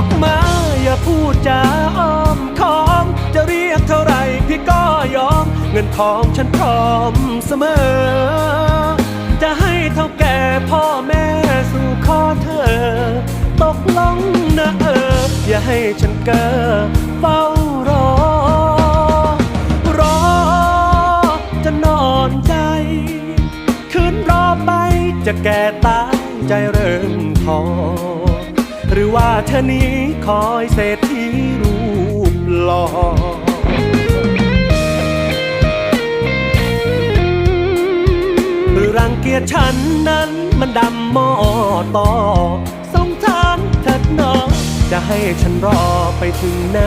อกมา อย่าพูดจาอ้อมค้อม จะเรียกเท่าไรพี่ก็ยอม เงินทองฉันพร้อมเสมอ จะให้เท่าแก่พ่อแม่สู่ขอเธอ ตกลงนะเออ อย่าให้ฉันเก้อเฝ้ารอ รอ จะนอนใจ คืนรอไปจะแก่ตายใจเริ่มท้อ หรือว่าเธอนี้คอยเศรษฐีรูปหล่อหรือรังเกียจฉันนั้นมันดำมอต่อสงสารเถิดหนอจะให้ฉันรอไปถึงไหน